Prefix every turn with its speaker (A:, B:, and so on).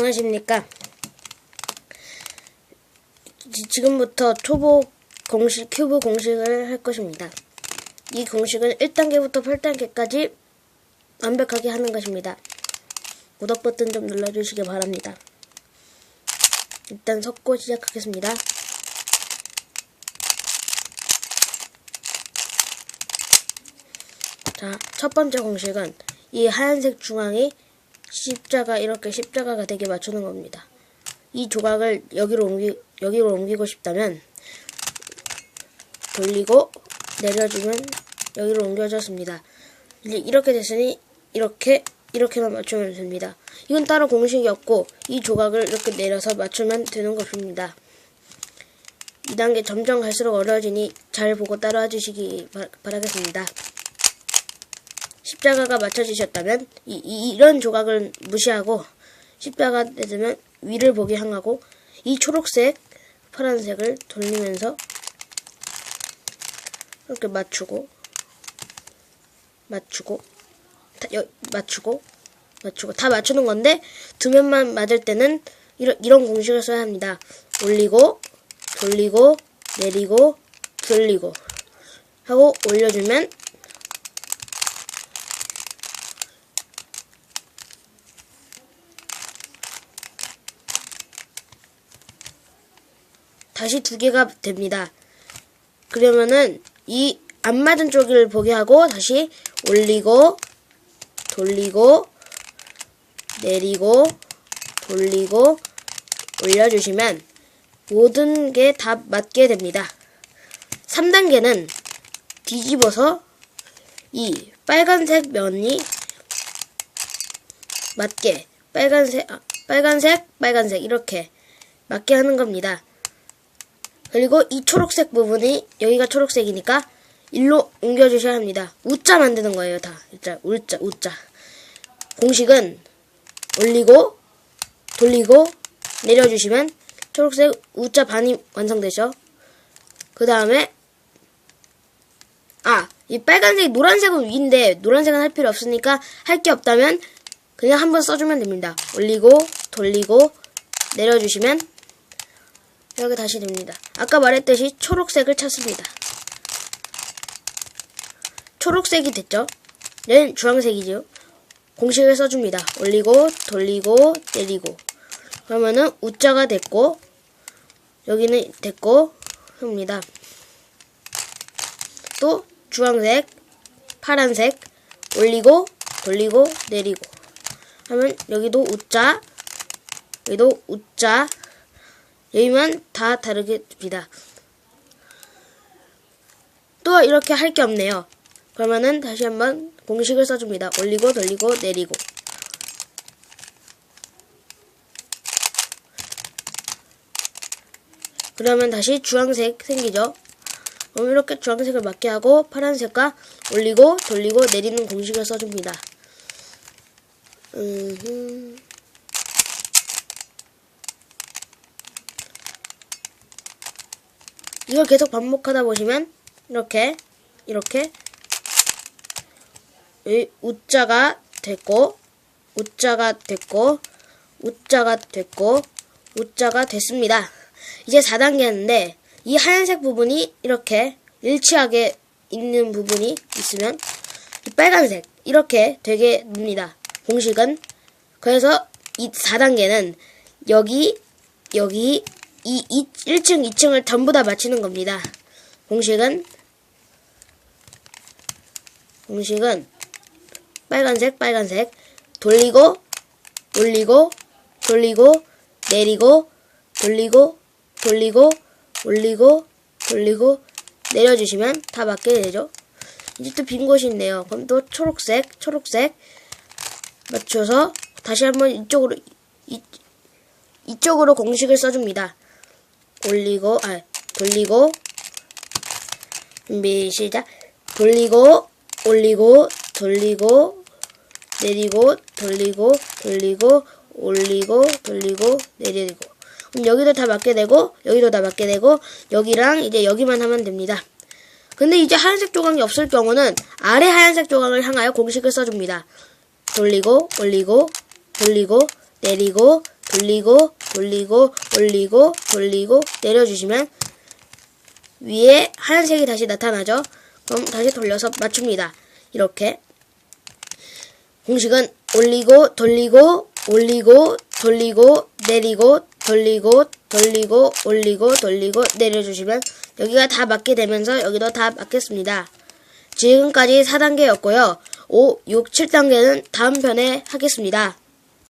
A: 안녕하십니까. 지- 지금부터 초보 공식, 큐브 공식을 할 것입니다. 이 공식은 1단계부터 8단계까지 완벽하게 하는 것입니다. 구독 버튼 좀 눌러주시기 바랍니다. 일단 섞고 시작하겠습니다. 자, 첫 번째 공식은 이 하얀색 중앙이 십자가 이렇게 십자가가 되게 맞추는 겁니다. 이 조각을 여기로 옮기 여기로 옮기고 싶다면 돌리고 내려주면 여기로 옮겨졌습니다. 이렇게 됐으니 이렇게 이렇게만 맞추면 됩니다. 이건 따로 공식이 없고 이 조각을 이렇게 내려서 맞추면 되는 것입니다. 2단계 점점 갈수록 어려워지니 잘 보고 따라와 주시기 바, 바라겠습니다. 십자가가 맞춰지셨다면 이, 이, 이런 조각을 무시하고 십자가 되면 위를 보게 향하고 이 초록색 파란색을 돌리면서 이렇게 맞추고 맞추고 다, 여, 맞추고 맞추고 다 맞추는 건데 두 면만 맞을 때는 이런 이런 공식을 써야 합니다. 올리고 돌리고 내리고 돌리고 하고 올려주면 다시 두 개가 됩니다. 그러면은 이 안 맞은 쪽을 보게 하고 다시 올리고 돌리고 내리고 돌리고 올려주시면 모든 게 다 맞게 됩니다. 3단계는 뒤집어서 이 빨간색 면이 맞게 빨간색 아, 빨간색 빨간색 이렇게 맞게 하는 겁니다. 그리고 이 초록색 부분이 여기가 초록색이니까 일로 옮겨주셔야 합니다. 우자 만드는 거예요, 다. 일자, 우자, 우자. 공식은 올리고 돌리고 내려주시면 초록색 우자 반이 완성되죠. 그 다음에 아, 이 빨간색, 노란색은 위인데 노란색은 할 필요 없으니까 할 게 없다면 그냥 한번 써주면 됩니다. 올리고 돌리고 내려주시면 이렇게 다시 됩니다. 아까 말했듯이 초록색을 찾습니다. 초록색이 됐죠? 얘는 주황색이죠? 공식을 써줍니다. 올리고, 돌리고, 내리고. 그러면은 우자가 됐고, 여기는 됐고, 합니다. 또 주황색, 파란색, 올리고, 돌리고, 내리고. 하면 여기도 우자, 여기도 우자, 여기만 다 다르게 됩니다. 또 이렇게 할 게 없네요. 그러면은 다시 한번 공식을 써줍니다. 올리고 돌리고 내리고 그러면 다시 주황색 생기죠. 그럼 이렇게 주황색을 맞게 하고 파란색과 올리고 돌리고 내리는 공식을 써줍니다. 음 이걸 계속 반복하다 보시면 이렇게 이렇게 이 우자가 됐고 우자가 됐고 우자가 됐고 우자가 됐습니다. 이제 4단계인데 이 하얀색 부분이 이렇게 일치하게 있는 부분이 있으면 이 빨간색 이렇게 되게 됩니다. 공식은 그래서 이 4단계는 여기 여기 이, 이 1층 2층을 전부 다 맞추는 겁니다. 공식은 공식은 빨간색, 빨간색. 돌리고, 올리고, 돌리고, 내리고, 돌리고, 돌리고, 올리고, 돌리고, 내려주시면 다 맞게 되죠. 이제 또 빈 곳이 있네요. 그럼 또 초록색, 초록색 맞춰서 다시 한번 이쪽으로, 이, 이쪽으로 공식을 써줍니다. 올리고, 아, 돌리고, 준비, 시작. 돌리고, 올리고, 돌리고, 내리고, 돌리고, 돌리고, 올리고, 돌리고, 내리고. 그럼 여기도 다 맞게 되고, 여기도 다 맞게 되고, 여기랑 이제 여기만 하면 됩니다. 근데 이제 하얀색 조각이 없을 경우는 아래 하얀색 조각을 향하여 공식을 써줍니다. 돌리고, 올리고, 돌리고, 내리고, 돌리고 돌리고 올리고 돌리고 내려주시면 위에 하얀색이 다시 나타나죠. 그럼 다시 돌려서 맞춥니다. 이렇게 공식은 올리고 돌리고 올리고 돌리고 내리고 돌리고 돌리고 올리고 돌리고 내려주시면 여기가 다 맞게 되면서 여기도 다 맞겠습니다. 지금까지 4단계였고요. 5, 6, 7단계는 다음 편에 하겠습니다.